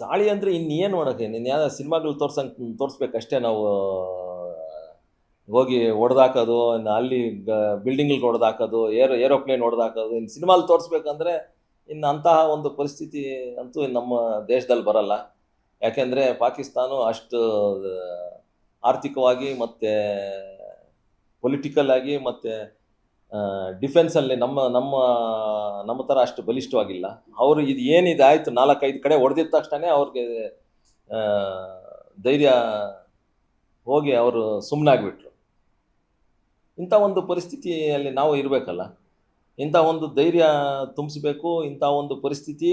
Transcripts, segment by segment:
ದಾಳಿ ಅಂದರೆ ಇನ್ನೇನು ಮಾಡೋಕ್ಕೆ ನೀನು ಯಾವ ಸಿನಿಮಾಗಳು ತೋರ್ಸಂಗೆ ತೋರಿಸ್ಬೇಕಷ್ಟೇ ನಾವು ಹೋಗಿ ಹೊಡೆದಾಕೋದು ಇನ್ನು ಅಲ್ಲಿ ಬಿಲ್ಡಿಂಗ್ಗಳಿಗೆ ಹೊಡೆದಾಕೋದು, ಏರೋ ಏರೋಪ್ಲೇನ್ ಹೊಡೆದಾಕೋದು ಇನ್ನು ಸಿನಿಮಾಲಿ ತೋರಿಸ್ಬೇಕಂದ್ರೆ ಇನ್ನು ಅಂತಹ ಒಂದು ಪರಿಸ್ಥಿತಿ ಅಂತೂ ನಮ್ಮ ದೇಶದಲ್ಲಿ ಬರಲ್ಲ. ಯಾಕೆಂದರೆ ಪಾಕಿಸ್ತಾನ ಅಷ್ಟು ಆರ್ಥಿಕವಾಗಿ ಮತ್ತು ಪೊಲಿಟಿಕಲ್ ಆಗಿ ಮತ್ತು ಡಿಫೆನ್ಸಲ್ಲಿ ನಮ್ಮ ನಮ್ಮ ನಮ್ಮ ಥರ ಅಷ್ಟು ಬಲಿಷ್ಠವಾಗಿಲ್ಲ. ಅವರು ಇದು ಏನಿದೆ ಆಯಿತು ನಾಲ್ಕೈದು ಕಡೆ ಹೊಡೆದಿದ್ದ ತಕ್ಷಣ ಅವ್ರಿಗೆ ಧೈರ್ಯ ಹೋಗಿ ಅವರು ಸುಮ್ಮನಾಗ್ಬಿಟ್ರು ಇಂಥ ಒಂದು ಪರಿಸ್ಥಿತಿಯಲ್ಲಿ ನಾವು ಇರಬೇಕಲ್ಲ. ಇಂಥ ಒಂದು ಧೈರ್ಯ ತುಂಬಿಸ್ಬೇಕು, ಇಂಥ ಒಂದು ಪರಿಸ್ಥಿತಿ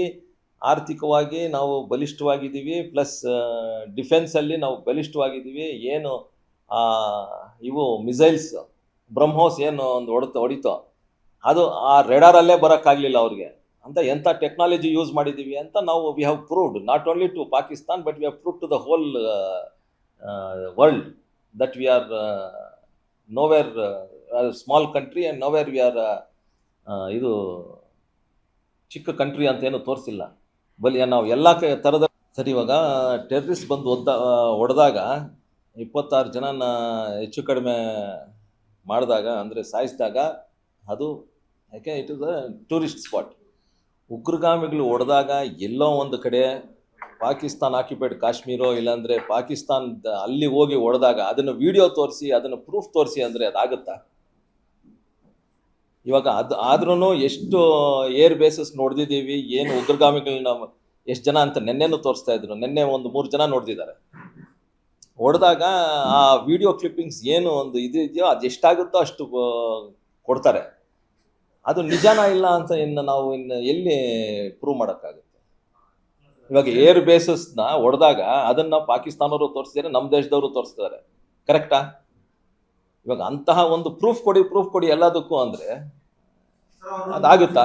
ಆರ್ಥಿಕವಾಗಿ ನಾವು ಬಲಿಷ್ಠವಾಗಿದ್ದೀವಿ, ಪ್ಲಸ್ ಡಿಫೆನ್ಸಲ್ಲಿ ನಾವು ಬಲಿಷ್ಠವಾಗಿದ್ದೀವಿ, ಏನು ಇವು ಮಿಸೈಲ್ಸ್ ಬ್ರಹ್ಮೋಸ್ ಏನು ಒಂದು ಹೊಡೆತ ಹೊಡಿತೋ? ಅದು ಆ ರೆಡಾರಲ್ಲೇ ಬರೋಕ್ಕಾಗಲಿಲ್ಲ ಅವ್ರಿಗೆ. ಅಂತ ಎಂಥ ಟೆಕ್ನಾಲಜಿ ಯೂಸ್ ಮಾಡಿದ್ದೀವಿ ಅಂತ ನಾವು we have proved not only to Pakistan but we have prove to the whole world that we are nowhere small country and nowhere we are ಇದು ಚಿಕ್ಕ ಕಂಟ್ರಿ ಅಂತ ಏನು ತೋರಿಸಿಲ್ಲ. ಬಲಿ, ನಾವು ಎಲ್ಲ ಕ ಥರದ ಸರಿ, ಇವಾಗ ಟೆರ್ರಿಸ್ಟ್ ಬಂದು ಒದ್ದ ಹೊಡೆದಾಗ ಇಪ್ಪತ್ತಾರು ಜನನ ಹೆಚ್ಚು ಕಡಿಮೆ ಮಾಡಿದಾಗ, ಅಂದರೆ ಸಾಯಿಸಿದಾಗ ಅದು, ಯಾಕೆ it is a tourist spot ಉಗ್ರಗಾಮಿಗಳು ಹೊಡೆದಾಗ ಎಲ್ಲೋ ಒಂದು ಕಡೆ ಪಾಕಿಸ್ತಾನ್ ಆಕ್ಯುಪೈಡ್ ಕಾಶ್ಮೀರೋ, ಇಲ್ಲಾಂದರೆ ಪಾಕಿಸ್ತಾನದ ಅಲ್ಲಿ ಹೋಗಿ ಹೊಡೆದಾಗ ಅದನ್ನು ವಿಡಿಯೋ ತೋರಿಸಿ, ಅದನ್ನು ಪ್ರೂಫ್ ತೋರಿಸಿ ಅಂದರೆ ಅದಾಗುತ್ತಾ? ಇವಾಗ ಅದು ಆದ್ರೂ ಎಷ್ಟು ಏರ್ ಬೇಸಸ್ ನೋಡ್ದಿದ್ದೀವಿ, ಏನು ಉಗ್ರಗಾಮಿಗಳನ್ನ ಎಷ್ಟು ಜನ ಅಂತ ನಿನ್ನೆನೂ ತೋರಿಸ್ತಾ ಇದ್ರು. ನಿನ್ನೆ ಒಂದು ಮೂರು ಜನ ನೋಡ್ದಿದ್ದಾರೆ. ಹೊಡೆದಾಗ ಆ ವಿಡಿಯೋ ಕ್ಲಿಪ್ಪಿಂಗ್ಸ್ ಏನು ಒಂದು ಇದು ಇದೆಯೋ ಅದು ಎಷ್ಟಾಗುತ್ತೋ ಅಷ್ಟು ಕೊಡ್ತಾರೆ. ಅದು ನಿಜಾನ ಇಲ್ಲ ಅಂತ ಇನ್ನು ನಾವು ಇನ್ನು ಎಲ್ಲಿ ಪ್ರೂವ್ ಮಾಡೋಕ್ಕಾಗುತ್ತೆ? ಇವಾಗ ಏರ್ ಬೇಸಸ್ನ ಹೊಡೆದಾಗ ಅದನ್ನು ಪಾಕಿಸ್ತಾನವರು ತೋರಿಸಿದ್ದಾರೆ ನಮ್ಮ ದೇಶದವರು ತೋರಿಸ್ತಾರೆ ಕರೆಕ್ಟಾ ಇವಾಗ ಅಂತಹ ಒಂದು ಪ್ರೂಫ್ ಕೊಡಿ ಪ್ರೂಫ್ ಕೊಡಿ ಎಲ್ಲದಕ್ಕೂ ಅಂದರೆ ಅದಾಗುತ್ತಾ?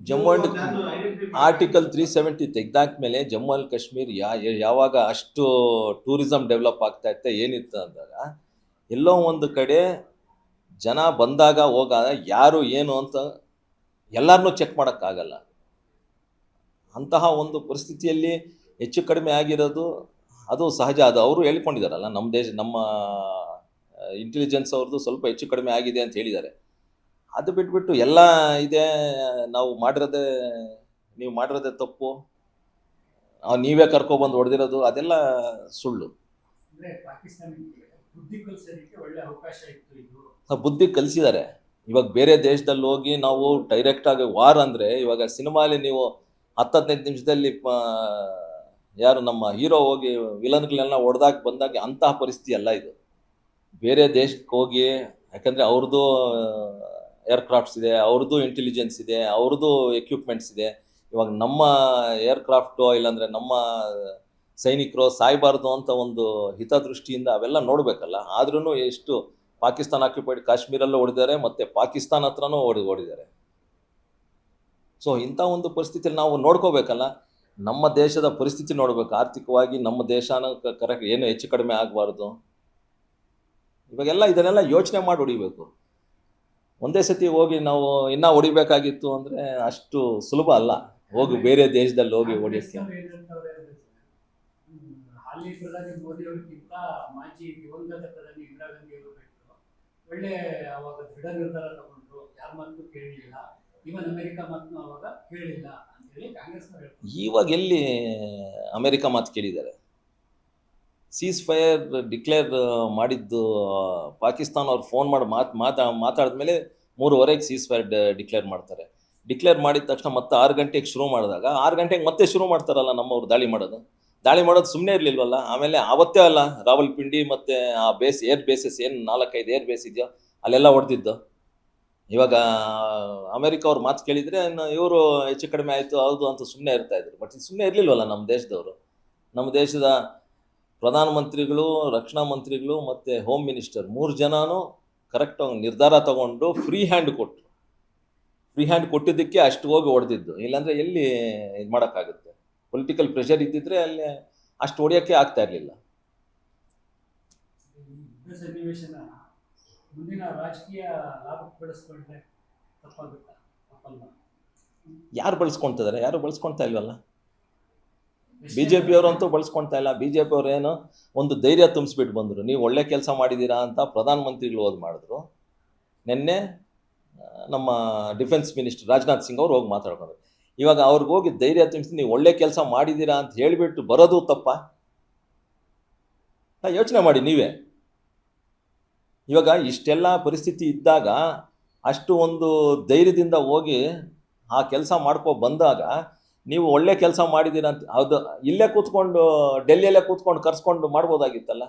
Jammu and article three seventy ತೆಗ್ದಾದ್ಮೇಲೆ Jammu and Kashmir ಯಾ ಯಾವಾಗ ಅಷ್ಟು ಟೂರಿಸಂ ಡೆವಲಪ್ ಆಗ್ತಾ ಇತ್ತೆ ಏನಿತ್ತು ಅಂದಾಗ ಎಲ್ಲೋ ಒಂದು ಕಡೆ ಜನ ಬಂದಾಗ ಹೋಗಾಗ ಯಾರು ಏನು ಅಂತ ಎಲ್ಲರನ್ನೂ ಚೆಕ್ ಮಾಡೋಕ್ಕಾಗಲ್ಲ. ಅಂತಹ ಒಂದು ಪರಿಸ್ಥಿತಿಯಲ್ಲಿ ಹೆಚ್ಚು ಕಡಿಮೆ ಆಗಿರೋದು ಅದು ಸಹಜ. ಅದು ಅವರು ಹೇಳ್ಕೊಂಡಿದ್ದಾರಲ್ಲ ನಮ್ಮ ದೇಶ ನಮ್ಮ ಇಂಟೆಲಿಜೆನ್ಸ್ ಅವ್ರದ್ದು ಸ್ವಲ್ಪ ಹೆಚ್ಚು ಕಡಿಮೆ ಆಗಿದೆ ಅಂತ ಹೇಳಿದ್ದಾರೆ. ಅದು ಬಿಟ್ಬಿಟ್ಟು ಎಲ್ಲ ಇದೆ ನಾವು ಮಾಡಿರೋದೇ ನೀವು ಮಾಡಿರೋದೇ ತಪ್ಪು. ನೀವೇ ಕರ್ಕೊಬಂದು ಹೊಡೆದಿರೋದು ಅದೆಲ್ಲ ಸುಳ್ಳು. ಬುದ್ಧಿ ಕಲಿಸಿದ್ದಾರೆ. ಇವಾಗ ಬೇರೆ ದೇಶದಲ್ಲಿ ಹೋಗಿ ನಾವು ಡೈರೆಕ್ಟ್ ಆಗಿ ವಾರ್ ಅಂದರೆ ಇವಾಗ ಸಿನಿಮಾಲಿ ನೀವು ಹತ್ತು ಹದಿನೈದು ನಿಮಿಷದಲ್ಲಿ ಯಾರು ನಮ್ಮ ಹೀರೋ ಹೋಗಿ ವಿಲನ್ಗಳನ್ನೆಲ್ಲ ಹೊಡೆದಾಕ ಬಂದಾಗ ಅಂತಹ ಪರಿಸ್ಥಿತಿ ಅಲ್ಲ ಇದು. ಬೇರೆ ದೇಶಕ್ಕೆ ಹೋಗಿ ಯಾಕಂದರೆ ಅವ್ರದ್ದು ಏರ್ಕ್ರಾಫ್ಟ್ಸ್ ಇದೆ, ಅವ್ರದ್ದು ಇಂಟೆಲಿಜೆನ್ಸ್ ಇದೆ, ಅವ್ರದ್ದು ಎಕ್ವಿಪ್ಮೆಂಟ್ಸ್ ಇದೆ. ಇವಾಗ ನಮ್ಮ ಏರ್ಕ್ರಾಫ್ಟು ಇಲ್ಲಾಂದರೆ ನಮ್ಮ ಸೈನಿಕರು ಸಾಯಬಾರ್ದು ಅಂತ ಒಂದು ಹಿತದೃಷ್ಟಿಯಿಂದ ಅವೆಲ್ಲ ನೋಡಬೇಕಲ್ಲ. ಆದ್ರೂ ಎಷ್ಟು ಪಾಕಿಸ್ತಾನ ಆಕ್ಯುಪೈಡ್ ಕಾಶ್ಮೀರಲ್ಲೂ ಹೊಡೆದಿದ್ದಾರೆ ಮತ್ತು ಪಾಕಿಸ್ತಾನ ಹತ್ರನೂ ಓಡಿ ಹೊಡಿದ್ದಾರೆ ಸೊ ಇಂಥ ಒಂದು ಪರಿಸ್ಥಿತಿಯಲ್ಲಿ ನಾವು ನೋಡ್ಕೋಬೇಕಲ್ಲ. ನಮ್ಮ ದೇಶದ ಪರಿಸ್ಥಿತಿ ನೋಡಬೇಕು. ಆರ್ಥಿಕವಾಗಿ ನಮ್ಮ ದೇಶನ ಕರೆಕ್ಟ್ ಏನು ಹೆಚ್ಚು ಕಡಿಮೆ ಆಗಬಾರ್ದು. ಇವಾಗೆಲ್ಲ ಇದನ್ನೆಲ್ಲ ಯೋಚನೆ ಮಾಡಿ ಹೊಡಿಬೇಕು. ಒಂದೇ ಸತಿ ಹೋಗಿ ನಾವು ಇನ್ನೂ ಹೊಡಿಬೇಕಾಗಿತ್ತು ಅಂದರೆ ಅಷ್ಟು ಸುಲಭ ಅಲ್ಲ. ಹೋಗಿ ಬೇರೆ ದೇಶದಲ್ಲಿ ಹೋಗಿ ಹೊಡಿಯೋಕ್ಕೆ. ಪಾಕಿಸ್ತಾನ ಏನಂತವ್ರೆ ಅಂದ್ರೆ, ಹ್ಮ್, ಹಾಲಿ ಪ್ರಧಾನಿ ಮೋದಿ ಮಾಜಿ ದಿವಂಗತ ಪ್ರಧಾನಿ ಇಂದಿರಾ ಗಾಂಧಿ ಅವರು ಬಿಟ್ಟರು ಒಳ್ಳೆ ಅವಾಗ ದೃಢ ನಿರ್ಧಾರ ತಗೊಂಡ್ರು. ಯಾರ ಮಾತು ಕೇಳಲಿಲ್ಲ ಇವನ್ ಅಮೆರಿಕ ಮಾತನ್ನು ಅವಾಗ ಕೇಳಿಲ್ಲ ಅಂತೇಳಿ ಕಾಂಗ್ರೆಸ್ನವ್ರು ಹೇಳ್ತಾರೆ ಇವಾಗ ಎಲ್ಲಿ ಅಮೆರಿಕ ಮಾತು ಕೇಳಿದ್ದಾರೆ? ಸೀಸ್ ಫೈರ್ ಡಿಕ್ಲೇರ್ ಮಾಡಿದ್ದು ಪಾಕಿಸ್ತಾನ ಅವ್ರು ಫೋನ್ ಮಾಡಿ, ಮಾತು, ಮಾತಾ, ಮಾತಾಡಿದ್ಮೇಲೆ ಮೂರುವರೆಗೆ ಸೀಸ್ ಫೈರ್ ಡಿಕ್ಲೇರ್ ಮಾಡ್ತಾರೆ. ಡಿಕ್ಲೇರ್ ಮಾಡಿದ ತಕ್ಷಣ ಮತ್ತೆ ಆರು ಗಂಟೆಗೆ ಶುರು ಮಾಡಿದಾಗ, ಆರು ಗಂಟೆಗೆ ಮತ್ತೆ ಶುರು ಮಾಡ್ತಾರಲ್ಲ ನಮ್ಮವ್ರು ದಾಳಿ ಮಾಡೋದು. ದಾಳಿ ಮಾಡೋದು ಸುಮ್ಮನೆ ಇರಲಿಲ್ವಲ್ಲ? ಆಮೇಲೆ ಆವತ್ತೇ ಅಲ್ಲ, ರಾವಲ್ಪಿಂಡಿ ಮತ್ತು ಆ ಬೇಸ್ ಏರ್ ಬೇಸಸ್ ಏನು ನಾಲ್ಕೈದು ಏರ್ ಬೇಸ್ ಇದೆಯೋ, ಅಲ್ಲೆಲ್ಲ ಹೊಡೆದಿದ್ದು. ಇವಾಗ ಅಮೆರಿಕ ಅವ್ರು ಮಾತು ಕೇಳಿದರೆ ಇವರು ಹೆಚ್ಚು ಕಡಿಮೆ ಆಯಿತು, ಹೌದು ಅಂತ ಸುಮ್ಮನೆ ಇರ್ತಾಯಿದ್ರು ಬಟ್ ಸುಮ್ಮನೆ ಇರಲಿಲ್ವಲ್ಲ ನಮ್ಮ ದೇಶದವರು? ನಮ್ಮ ದೇಶದ ಪ್ರಧಾನಮಂತ್ರಿಗಳು ರಕ್ಷಣಾ ಮಂತ್ರಿಗಳು ಮತ್ತು ಹೋಮ್ ಮಿನಿಸ್ಟರ್ ಮೂರು ಜನನೂ ಕರೆಕ್ಟಾಗಿ ನಿರ್ಧಾರ ತಗೊಂಡು ಫ್ರೀ ಹ್ಯಾಂಡ್ ಕೊಟ್ಟರು ಫ್ರೀ ಹ್ಯಾಂಡ್ ಕೊಟ್ಟಿದ್ದಕ್ಕೆ ಅಷ್ಟು ಹೋಗಿ ಹೊಡೆದಿದ್ದು ಇಲ್ಲಾಂದರೆ ಎಲ್ಲಿ ಇದು ಮಾಡೋಕ್ಕಾಗುತ್ತೆ? ಪೊಲಿಟಿಕಲ್ ಪ್ರೆಷರ್ ಇದ್ದಿದ್ರೆ ಅಲ್ಲಿ ಅಷ್ಟು ಹೊಡೆಯೋಕ್ಕೆ ಆಗ್ತಾ ಇರಲಿಲ್ಲ. ಯಾರು ಬಳಸ್ಕೊಳ್ತಿದ್ದಾರೆ ಯಾರು ಬಳಸ್ಕೊಳ್ತಾ ಇಲ್ವಲ್ಲ? ಬಿ ಜೆ ಪಿಯವರಂತೂ ಬಳಸ್ಕೊಳ್ತಾ ಇಲ್ಲ. ಬಿ ಜೆ ಏನು ಒಂದು ಧೈರ್ಯ ತುಂಬಿಸ್ಬಿಟ್ಟು ಬಂದರು. ನೀವು ಒಳ್ಳೆ ಕೆಲಸ ಮಾಡಿದ್ದೀರಾ ಅಂತ ಪ್ರಧಾನಮಂತ್ರಿಗಳು ಓದ್ ಮಾಡಿದ್ರು. ನಿನ್ನೆ ನಮ್ಮ ಡಿಫೆನ್ಸ್ ಮಿನಿಸ್ಟರ್ ರಾಜನಾಥ್ ಸಿಂಗ್ ಅವ್ರು ಹೋಗಿ ಮಾತಾಡ್ಕೊಂಡ್ರು. ಇವಾಗ ಅವ್ರಿಗೆ ಹೋಗಿ ಧೈರ್ಯ ತುಂಬಿಸಿ ನೀವು ಒಳ್ಳೆ ಕೆಲಸ ಮಾಡಿದ್ದೀರಾ ಅಂತ ಹೇಳಿಬಿಟ್ಟು ಬರೋದು ತಪ್ಪ. ಯೋಚನೆ ಮಾಡಿ ನೀವೇ. ಇವಾಗ ಇಷ್ಟೆಲ್ಲ ಪರಿಸ್ಥಿತಿ ಇದ್ದಾಗ ಅಷ್ಟು ಒಂದು ಧೈರ್ಯದಿಂದ ಹೋಗಿ ಆ ಕೆಲಸ ಮಾಡ್ಕೊ ಬಂದಾಗ ನೀವು ಒಳ್ಳೆ ಕೆಲಸ ಮಾಡಿದ್ದೀರ ಅಂತ, ಅದು ಇಲ್ಲೇ ಕೂತ್ಕೊಂಡು, ಡೆಲ್ಲಿಯಲ್ಲೇ ಕೂತ್ಕೊಂಡು ಕರ್ಸ್ಕೊಂಡು ಮಾಡ್ಬೋದಾಗಿತ್ತಲ್ಲ?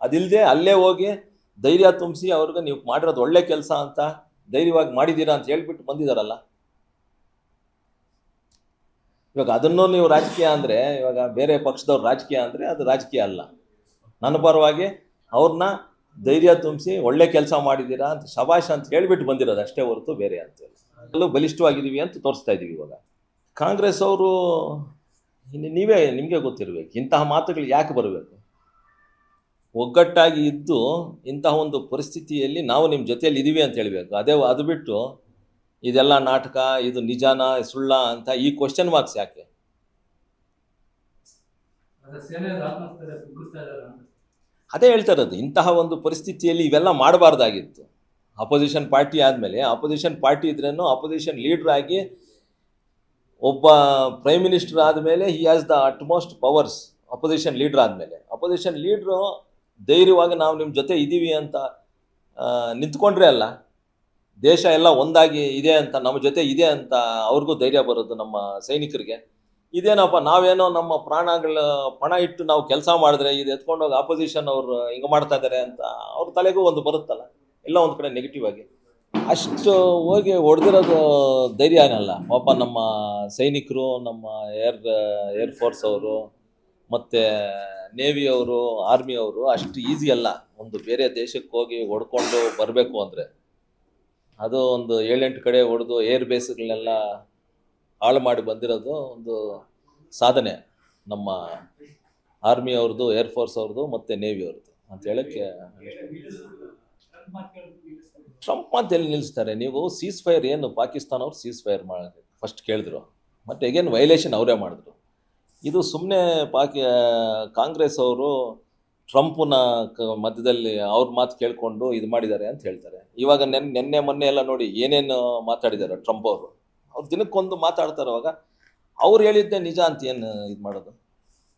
ಅದಿಲ್ಲದೆ ಅಲ್ಲೇ ಹೋಗಿ ಧೈರ್ಯ ತುಂಬಿಸಿ ಅವ್ರಿಗೆ ನೀವು ಮಾಡಿರೋದು ಒಳ್ಳೆ ಕೆಲಸ ಅಂತ ಧೈರ್ಯವಾಗಿ ಮಾಡಿದ್ದೀರಾ ಅಂತ ಹೇಳ್ಬಿಟ್ಟು ಬಂದಿದ್ದಾರಲ್ಲ ಇವಾಗ ಅದನ್ನು ನೀವು ರಾಜಕೀಯ ಅಂದರೆ, ಇವಾಗ ಬೇರೆ ಪಕ್ಷದವ್ರು ರಾಜಕೀಯ ಅಂದರೆ ಅದು ರಾಜಕೀಯ ಅಲ್ಲ. ನನ್ನ ಪರವಾಗಿ ಅವ್ರನ್ನ ಧೈರ್ಯ ತುಂಬಿಸಿ ಒಳ್ಳೆ ಕೆಲಸ ಮಾಡಿದ್ದೀರಾ ಅಂತ ಶಬಾಷ್ ಅಂತ ಹೇಳಿಬಿಟ್ಟು ಬಂದಿರೋದು ಅಷ್ಟೇ ಹೊರತು ಬೇರೆ ಅಂತ ಅಲ್ಲೂ ಬಲಿಷ್ಠವಾಗಿದ್ದೀವಿ ಅಂತ ತೋರಿಸ್ತಾ ಇದ್ದೀವಿ ಇವಾಗ. ಕಾಂಗ್ರೆಸ್ ಅವರು ಇನ್ನು ನೀವೇ ನಿಮಗೆ ಗೊತ್ತಿರಬೇಕು. ಇಂತಹ ಮಾತುಗಳು ಯಾಕೆ ಬರಬೇಕು? ಒಗ್ಗಟ್ಟಾಗಿ ಇದ್ದು ಇಂತಹ ಒಂದು ಪರಿಸ್ಥಿತಿಯಲ್ಲಿ ನಾವು ನಿಮ್ಮ ಜೊತೆಯಲ್ಲಿ ಇದ್ದೀವಿ ಅಂತ ಹೇಳಬೇಕು. ಅದೇ ಅದು ಬಿಟ್ಟು ಇದೆಲ್ಲ ನಾಟಕ ಇದು ನಿಜಾನ ಸುಳ್ಳ ಅಂತ ಈ ಕ್ವಶನ್ ಮಾರ್ಕ್ಸ್ ಯಾಕೆ? ಅದೇ ಹೇಳ್ತಾ ಇರೋದು. ಇಂತಹ ಒಂದು ಪರಿಸ್ಥಿತಿಯಲ್ಲಿ ಇವೆಲ್ಲ ಮಾಡಬಾರ್ದಾಗಿತ್ತು. ಅಪೋಸಿಷನ್ ಪಾರ್ಟಿ ಆದಮೇಲೆ ಅಪೋಸಿಷನ್ ಪಾರ್ಟಿ ಇದ್ರೇನು ಅಪೋಸಿಷನ್ ಲೀಡ್ರ್ ಆಗಿ ಒಬ್ಬ ಪ್ರೈಮ್ ಮಿನಿಸ್ಟರ್ ಆದಮೇಲೆ he has the utmost powers opposition leader ಆದಮೇಲೆ. ಅಪೋಸಿಷನ್ ಲೀಡ್ರು ಧೈರ್ಯವಾಗಿ ನಾವು ನಿಮ್ಮ ಜೊತೆ ಇದ್ದೀವಿ ಅಂತ ನಿಂತ್ಕೊಂಡ್ರೆ ಅಲ್ಲ, ದೇಶ ಎಲ್ಲ ಒಂದಾಗಿ ಇದೆ ಅಂತ, ನಮ್ಮ ಜೊತೆ ಇದೆ ಅಂತ ಅವ್ರಿಗೂ ಧೈರ್ಯ ಬರೋದು ನಮ್ಮ ಸೈನಿಕರಿಗೆ. ಇದೇನಪ್ಪ, ನಾವೇನೋ ನಮ್ಮ ಪ್ರಾಣಗಳ ಪಣ ಇಟ್ಟು ನಾವು ಕೆಲಸ ಮಾಡಿದ್ರೆ, ಇದು ಎತ್ಕೊಂಡೋಗಿ ಆಪೋಸಿಷನ್ ಅವರು ಹಿಂಗೆ ಮಾಡ್ತಾ ಇದ್ದಾರೆ ಅಂತ ಅವ್ರ ತಲೆಗೂ ಒಂದು ಬರುತ್ತಲ್ಲ, ಎಲ್ಲ ಒಂದು ಕಡೆ ನೆಗೆಟಿವ್ ಆಗಿ. ಅಷ್ಟು ಹೋಗಿ ಹೊಡೆದಿರೋದು ಧೈರ್ಯ ಏನಲ್ಲ ಪಾಪ ನಮ್ಮ ಸೈನಿಕರು ನಮ್ಮ ಏರ್ ಏರ್ ಫೋರ್ಸ್ ಅವರು ಮತ್ತು ನೇವಿ ಅವರು ಆರ್ಮಿ ಅವರು ಅಷ್ಟು ಈಸಿ ಅಲ್ಲ ಒಂದು ಬೇರೆ ದೇಶಕ್ಕೆ ಹೋಗಿ ಹೊಡ್ಕೊಂಡು ಬರಬೇಕು ಅಂದರೆ ಅದು ಒಂದು ಏಳೆಂಟು ಕಡೆ ಹೊಡೆದು ಏರ್ ಬೇಸ್ಗಳನ್ನೆಲ್ಲ ಹಾಳು ಮಾಡಿ ಬಂದಿರೋದು ಒಂದು ಸಾಧನೆ ನಮ್ಮ ಆರ್ಮಿ ಅವ್ರದ್ದು ಏರ್ ಫೋರ್ಸ್ ಅವ್ರದ್ದು ಮತ್ತು ನೇವಿ ಅವ್ರದ್ದು ಅಂತ ಹೇಳಕ್ಕೆ ಟ್ರಂಪ್ ಮಾತು ಎಲ್ಲಿ ನಿಲ್ಲಿಸ್ತಾರೆ. ನೀವು ಸೀಸ್ ಫೈರ್ ಏನು? ಪಾಕಿಸ್ತಾನ ಅವ್ರು ಸೀಸ್ ಫೈರ್ ಮಾಡಿ ಫಸ್ಟ್ ಕೇಳಿದ್ರು. ಮತ್ತು ಎಗೇನ್ ವೈಲೇಷನ್ ಅವರೇ ಮಾಡಿದ್ರು. ಇದು ಸುಮ್ಮನೆ ಪಾಕಿ ಕಾಂಗ್ರೆಸ್ ಅವರು ಟ್ರಂಪ್ನ ಕ, ಮಧ್ಯದಲ್ಲಿ ಅವ್ರ ಮಾತು ಕೇಳಿಕೊಂಡು ಇದು ಮಾಡಿದ್ದಾರೆ ಅಂತ ಹೇಳ್ತಾರೆ. ಇವಾಗ ನೆನ್, ನೆನ್ನೆ ಮೊನ್ನೆ ಎಲ್ಲ ನೋಡಿ ಏನೇನು ಮಾತಾಡಿದ್ದಾರೆ ಟ್ರಂಪ್ ಅವರು. ಅವ್ರು ದಿನಕ್ಕೊಂದು ಮಾತಾಡ್ತಾರೆ ಅವಾಗ. ಅವ್ರು ಹೇಳಿದ್ದೆ ನಿಜ ಅಂತ ಏನು ಇದು ಮಾಡೋದು?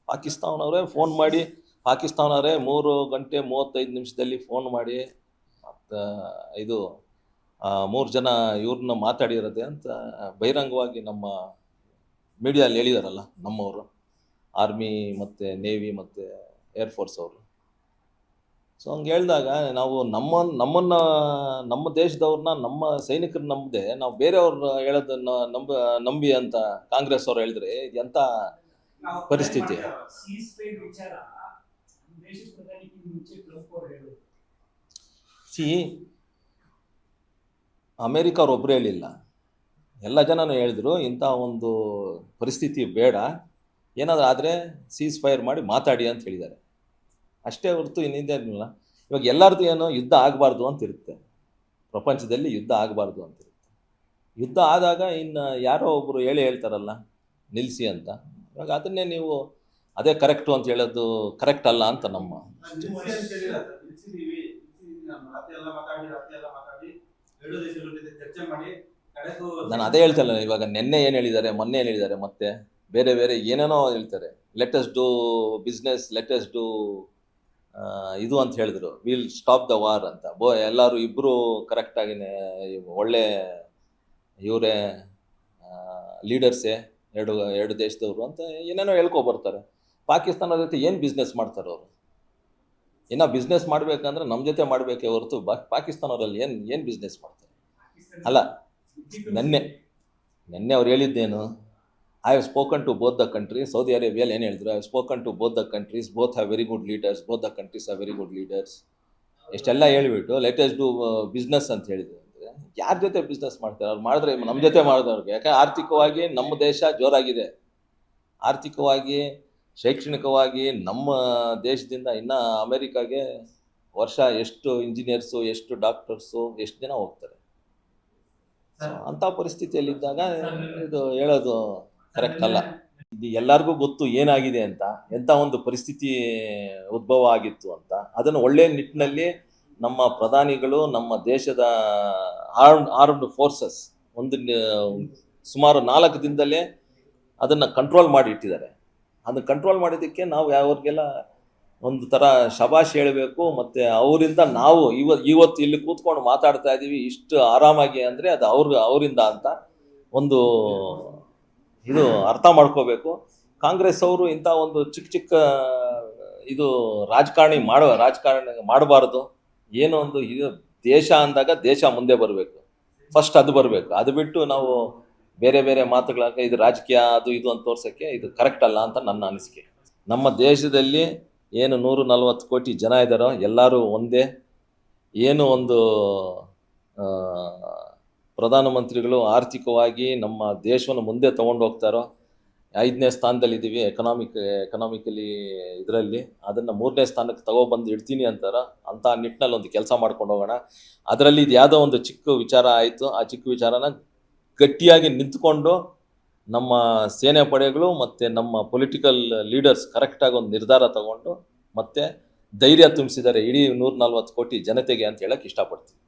ಪಾಕಿಸ್ತಾನವರೇ ಫೋನ್ ಮಾಡಿ, ಪಾಕಿಸ್ತಾನವರೇ ಮೂರು ಗಂಟೆ ಮೂವತ್ತೈದು ನಿಮಿಷದಲ್ಲಿ ಫೋನ್ ಮಾಡಿ ಇದು ಮೂರು ಜನ ಇವ್ರನ್ನ ಮಾತಾಡಿರೋದೆ ಅಂತ ಬಹಿರಂಗವಾಗಿ ನಮ್ಮ ಮೀಡಿಯಲ್ಲಿ ಹೇಳಿದಾರಲ್ಲ, ನಮ್ಮವರು, ಆರ್ಮಿ ಮತ್ತು ನೇವಿ ಮತ್ತು ಏರ್ ಫೋರ್ಸ್ ಅವರು ಸೊ ಹಂಗೆ ಹೇಳಿದಾಗ ನಾವು ನಮ್ಮ ನಮ್ಮನ್ನು, ನಮ್ಮ ದೇಶದವ್ರನ್ನ ನಮ್ಮ ಸೈನಿಕರು ನಂಬದೆ ನಾವು ಬೇರೆಯವ್ರ ಹೇಳೋದನ್ನ ನಂಬ, ನಂಬಿ ಅಂತ ಕಾಂಗ್ರೆಸ್ ಅವ್ರು ಹೇಳಿದ್ರೆ ಇದು ಎಂಥ ಪರಿಸ್ಥಿತಿ. ಸಿ ಅಮೇರಿಕ ಅವ್ರು ಒಬ್ಬರು ಹೇಳಿಲ್ಲ. ಎಲ್ಲ ಜನನೂ ಹೇಳಿದ್ರು, ಇಂಥ ಒಂದು ಪರಿಸ್ಥಿತಿ ಬೇಡ. ಏನಾದರೂ ಆದರೆ ಸೀಸ್ ಫೈರ್ ಮಾಡಿ ಮಾತಾಡಿ ಅಂತ ಹೇಳಿದ್ದಾರೆ. ಅಷ್ಟೇ ಹೊರತು ಇನ್ನಿಂದೇನಿಲ್ಲ ಇವಾಗ ಎಲ್ಲರದ್ದು ಏನೋ ಯುದ್ಧ ಆಗಬಾರ್ದು ಅಂತ ಇರುತ್ತೆ. ಪ್ರಪಂಚದಲ್ಲಿ ಯುದ್ಧ ಆಗಬಾರ್ದು ಅಂತ ಇರುತ್ತೆ. ಯುದ್ಧ ಆದಾಗ ಇನ್ನು ಯಾರೋ ಒಬ್ಬರು ಹೇಳಿ ಹೇಳ್ತಾರಲ್ಲ ನಿಲ್ಲಿಸಿ ಅಂತ. ಇವಾಗ ಅದನ್ನೇ ನೀವು ಅದೇ ಕರೆಕ್ಟು ಅಂತ ಹೇಳೋದು ಕರೆಕ್ಟ್ ಅಲ್ಲ ಅಂತ ನಮ್ಮ ನಾನು ಅದೇ ಹೇಳ್ತಲ್ಲ ಇವಾಗ ನಿನ್ನೆ ಏನು ಹೇಳಿದ್ದಾರೆ, ಮೊನ್ನೆ ಏನು ಹೇಳಿದ್ದಾರೆ, ಮತ್ತೆ ಬೇರೆ ಬೇರೆ ಏನೇನೋ ಹೇಳ್ತಾರೆ. Let's do business let's do ಇದು ಅಂತ ಹೇಳಿದ್ರು. ವಿಲ್ ಸ್ಟಾಪ್ ದ ವಾರ್ ಅಂತ. ಬೋ, ಎಲ್ಲರೂ ಇಬ್ಬರು ಕರೆಕ್ಟಾಗಿ ಒಳ್ಳೆ ಇವರೇ ಲೀಡರ್ಸೇ ಎರಡು ಎರಡು ದೇಶದವರು ಅಂತ ಏನೇನೋ ಹೇಳ್ಕೊ ಬರ್ತಾರೆ. ಪಾಕಿಸ್ತಾನದ ಜೊತೆ ಏನು ಬಿಸ್ನೆಸ್ ಮಾಡ್ತಾರೆ ಅವರು ಇನ್ನು ಬಿಸ್ನೆಸ್ ಮಾಡಬೇಕಂದ್ರೆ ನಮ್ಮ ಜೊತೆ ಮಾಡಬೇಕೇ ಹೊರತು ಬಾ ಪಾಕಿಸ್ತಾನವರಲ್ಲಿ ಏನು ಏನು ಬಿಸ್ನೆಸ್ ಮಾಡ್ತಾರೆ? ಅಲ್ಲ, ನೆನ್ನೆ ನೆನ್ನೆ ಅವ್ರು ಹೇಳಿದ್ದೇನು I have spoken to both the country Saudi ಅರೇಬಿಯಲ್ಲಿ ಏನು ಹೇಳಿದ್ರು? I have spoken to both the countries both have very good leaders both the countries have very good leaders ಇಷ್ಟೆಲ್ಲ ಹೇಳಿಬಿಟ್ಟು ಲೇಟೆಸ್ಟ್ ಡು ಬಿಸ್ನೆಸ್ ಅಂತ ಹೇಳಿದ್ರು. ಅಂದರೆ ಯಾರ ಜೊತೆ ಬಿಸ್ನೆಸ್ ಮಾಡ್ತಾರೆ? ಅವ್ರು ಮಾಡಿದ್ರೆ ನಮ್ಮ ಜೊತೆ ಮಾಡಿದವ್ರಿಗೆ. ಯಾಕೆ ಆರ್ಥಿಕವಾಗಿ ನಮ್ಮ ದೇಶ ಜೋರಾಗಿದೆ. ಆರ್ಥಿಕವಾಗಿ ಶೈಕ್ಷಣಿಕವಾಗಿ ನಮ್ಮ ದೇಶದಿಂದ ಇನ್ನು ಅಮೇರಿಕಾಗೆ ವರ್ಷ ಎಷ್ಟು ಇಂಜಿನಿಯರ್ಸು ಎಷ್ಟು ಡಾಕ್ಟರ್ಸು ಎಷ್ಟು ಜನ ಹೋಗ್ತಾರೆ? ಅಂಥ ಪರಿಸ್ಥಿತಿಯಲ್ಲಿದ್ದಾಗ ಇದು ಹೇಳೋದು ಕರೆಕ್ಟ್ ಅಲ್ಲ. ಇದು ಎಲ್ಲರಿಗೂ ಗೊತ್ತು ಏನಾಗಿದೆ ಅಂತ ಎಂಥ ಒಂದು ಪರಿಸ್ಥಿತಿ ಉದ್ಭವ ಆಗಿತ್ತು ಅಂತ ಅದನ್ನು ಒಳ್ಳೆ ನಿಟ್ಟಿನಲ್ಲಿ ನಮ್ಮ ಪ್ರಧಾನಿಗಳು ನಮ್ಮ ದೇಶದ ಆರ್ಮ್ಡ್ ಆರ್ಮ್ಡ್ ಫೋರ್ಸಸ್ ಒಂದು ಸುಮಾರು ನಾಲ್ಕು ದಿನದಲ್ಲೇ ಅದನ್ನು ಕಂಟ್ರೋಲ್ ಮಾಡಿ ಇಟ್ಟಿದ್ದಾರೆ. ಅದನ್ನು ಕಂಟ್ರೋಲ್ ಮಾಡಿದ್ದಕ್ಕೆ ನಾವು ಯಾವ್ರಿಗೆಲ್ಲ ಒಂದು ಥರ ಶಬಾಷ್ ಹೇಳಬೇಕು ಮತ್ತು ಅವರಿಂದ ನಾವು ಇವ ಇವತ್ತು ಇಲ್ಲಿ ಕೂತ್ಕೊಂಡು ಮಾತಾಡ್ತಾ ಇದ್ದೀವಿ ಇಷ್ಟು ಆರಾಮಾಗಿ ಅಂದರೆ ಅದು ಅವ್ರ, ಅವರಿಂದ ಅಂತ ಒಂದು ಇದು ಅರ್ಥ ಮಾಡ್ಕೋಬೇಕು. ಕಾಂಗ್ರೆಸ್ ಅವರು ಇಂಥ ಒಂದು ಚಿಕ್ಕ ಚಿಕ್ಕ, ಇದು ರಾಜಕಾರಣಿ ಮಾಡುವ ರಾಜಕಾರಣಿ ಮಾಡಬಾರ್ದು. ಏನೋ ಒಂದು ಇದು ದೇಶ ಅಂದಾಗ ದೇಶ ಮುಂದೆ ಬರಬೇಕು. ಫಸ್ಟ್ ಅದು ಬರಬೇಕು. ಅದು ಬಿಟ್ಟು ನಾವು ಬೇರೆ ಬೇರೆ ಮಾತುಗಳಾಗ ಇದು ರಾಜಕೀಯ, ಅದು ಇದು ಅಂತ ತೋರ್ಸೋಕ್ಕೆ ಇದು ಕರೆಕ್ಟ್ ಅಲ್ಲ ಅಂತ ನನ್ನ ಅನಿಸಿಕೆ. ನಮ್ಮ ದೇಶದಲ್ಲಿ ಏನು ನೂರು ನಲವತ್ತು ಕೋಟಿ ಜನ ಇದ್ದಾರೋ ಎಲ್ಲರೂ ಒಂದೇ, ಏನು ಒಂದು ಪ್ರಧಾನಮಂತ್ರಿಗಳು ಆರ್ಥಿಕವಾಗಿ ನಮ್ಮ ದೇಶವನ್ನು ಮುಂದೆ ತೊಗೊಂಡು ಹೋಗ್ತಾರೋ, ಐದನೇ ಸ್ಥಾನದಲ್ಲಿದ್ದೀವಿ ಎಕನಾಮಿಕ್ ಎಕನಾಮಿಕಲಿ ಇದರಲ್ಲಿ, ಅದನ್ನು ಮೂರನೇ ಸ್ಥಾನಕ್ಕೆ ತಗೊಬಂದು ಇಡ್ತೀನಿ ಅಂತಾರ ಅಂಥ ನಿಟ್ಟಿನಲ್ಲಿ ಒಂದು ಕೆಲಸ ಮಾಡ್ಕೊಂಡು ಹೋಗೋಣ. ಅದರಲ್ಲಿ ಇದು ಯಾವುದೋ ಒಂದು ಚಿಕ್ಕ ವಿಚಾರ ಆಯಿತು. ಆ ಚಿಕ್ಕ ವಿಚಾರನ ಗಟ್ಟಿಯಾಗಿ ನಿಂತುಕೊಂಡು ನಮ್ಮ ಸೇನೆ ಪಡೆಗಳು ಮತ್ತು ನಮ್ಮ ಪೊಲಿಟಿಕಲ್ ಲೀಡರ್ಸ್ ಕರೆಕ್ಟಾಗಿ ಒಂದು ನಿರ್ಧಾರ ತಗೊಂಡು ಮತ್ತೆ ಧೈರ್ಯ ತುಂಬಿಸಿದ್ದಾರೆ. ಇಡೀ ನೂರ ನಲ್ವತ್ತು ಕೋಟಿ ಜನತೆಗೆ ಅಂತ ಹೇಳಕ್ಕೆ ಇಷ್ಟಪಡ್ತೀನಿ.